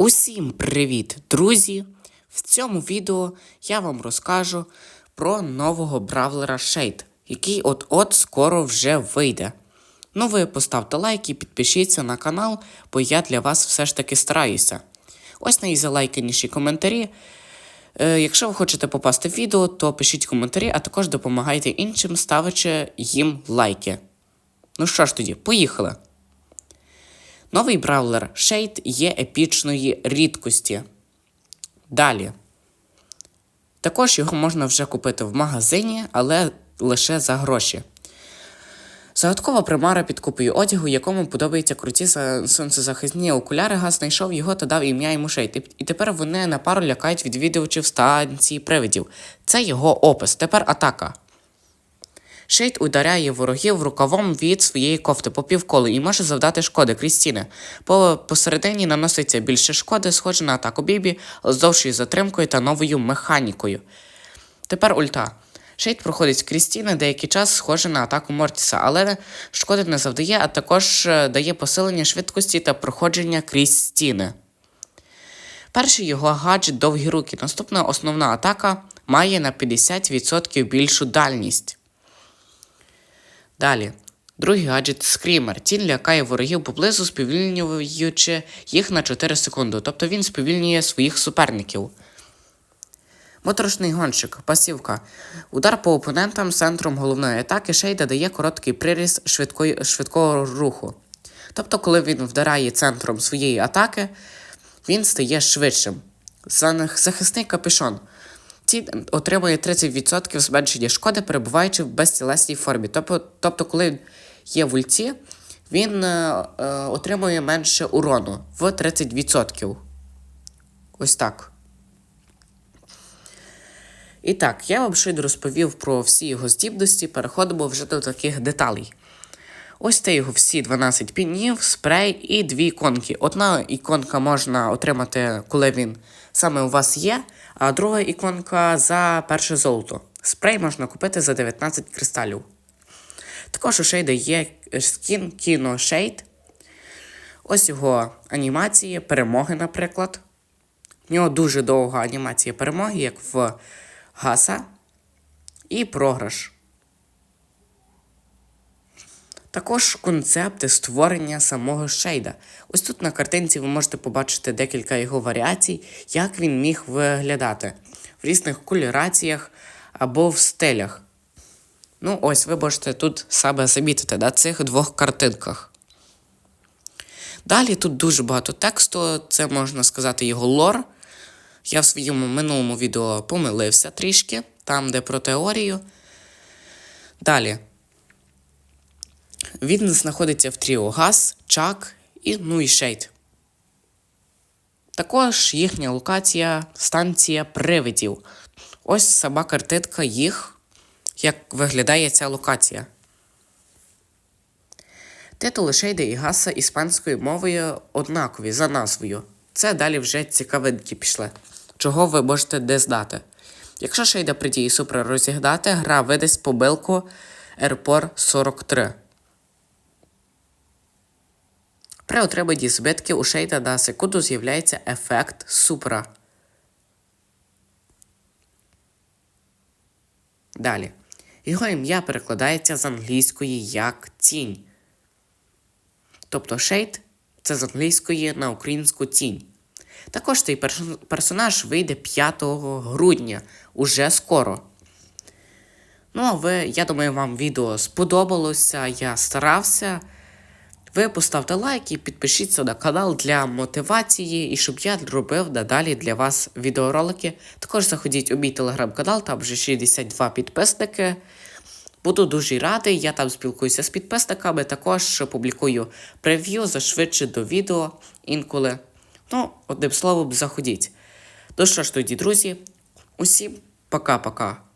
Усім привіт, друзі! В цьому відео я вам розкажу про нового бравлера Shade, який от-от скоро вже вийде. Ну ви поставте лайк і підпишіться на канал, бо я для вас все ж таки стараюся. Ось найзалайканіші коментарі. Е, якщо ви хочете попасти в відео, то пишіть коментарі, а також допомагайте іншим, ставячи їм лайки. Ну що ж тоді, поїхали! Новий бравлер Shade є епічної рідкості. Далі. Також його можна вже купити в магазині, але лише за гроші. Загадкова примара під купою одягу, якому подобаються круті сонцезахисні окуляри, газ знайшов його та дав ім'я йому Шейд. І- І тепер вони на пару лякають відвідувачів станції привидів. Це його опис. Тепер атака. Шейд ударяє ворогів рукавом від своєї кофти по півколу і може завдати шкоди крізь стіни. По посередині наноситься більше шкоди, схоже на атаку Бібі, з довшою затримкою та новою механікою. Тепер ульта. Шейд проходить крізь стіни деякий час, схоже на атаку Мортіса, але шкоди не завдає, а також е, дає посилення швидкості та проходження крізь стіни. Перший його гаджет довгі руки. Наступна основна атака має на 50% більшу дальність. Далі. Другий гаджет скрімер. Тінь лякає ворогів поблизу, сповільнюючи їх на 4 секунди. Тобто він сповільнює своїх суперників. Моторошний гонщик, пасівка. Удар по опонентам центром головної атаки Шейда дає короткий приріст швидкої, швидкого руху. Тобто, коли він вдаряє центром своєї атаки, він стає швидшим. Захисний капюшон. Ці отримує 30% зменшення шкоди, перебуваючи в безтілесній формі. Тобто, тобто коли є в ульті, він е, е, отримує менше урону в 30%. Ось так. І так, я вам щойно розповів про всі його здібності, переходимо вже до таких деталей. Ось це його всі 12 пінів, спрей і дві іконки. Одна іконка можна отримати, коли він саме у вас є, а друга іконка за перше золото. Спрей можна купити за 19 кристалів. Також у Шейда є скін Kino Shade. Ось його анімації, перемоги, наприклад. В нього дуже довга анімація перемоги, як в Гаса. І програш. Також концепти створення самого Шейда. Ось тут на картинці ви можете побачити декілька його варіацій, як він міг виглядати в різних кольораціях або в стилях. Ну, ось ви можете тут себе замітити на цих двох картинках. Далі тут дуже багато тексту, це можна сказати його лор. Я в своєму минулому відео помилився трішки, там, де про теорію. Далі. Він знаходиться в тріо Газ, Чак і ну і Шейд. Також їхня локація станція привидів. Ось сама картинка їх, як виглядає ця локація. Титули Шейда і Гаса іспанською мовою однакові за назвою. Це далі вже цікавинки пішли, чого ви можете не знати. Якщо Шейда при дії супер розігнати, гра видасть помилку Airport 43. При отриманні збитків у Шейда на секунду з'являється ефект супера. Далі. Його ім'я перекладається з англійської як тінь. Тобто шейд це з англійської на українську тінь. Також цей персонаж вийде 5 грудня, уже скоро. Ну, а ви, я думаю, вам відео сподобалося, я старався. Ви поставте лайк і підпишіться на канал для мотивації і щоб я робив надалі для вас відеоролики. Також заходіть у мій телеграм-канал, там вже 62 підписники. Буду дуже радий, я там спілкуюся з підписниками, також публікую прев'ю за швидше до відео інколи. Ну, одним словом, заходіть. Ну що ж тоді, друзі, усім пока-пока.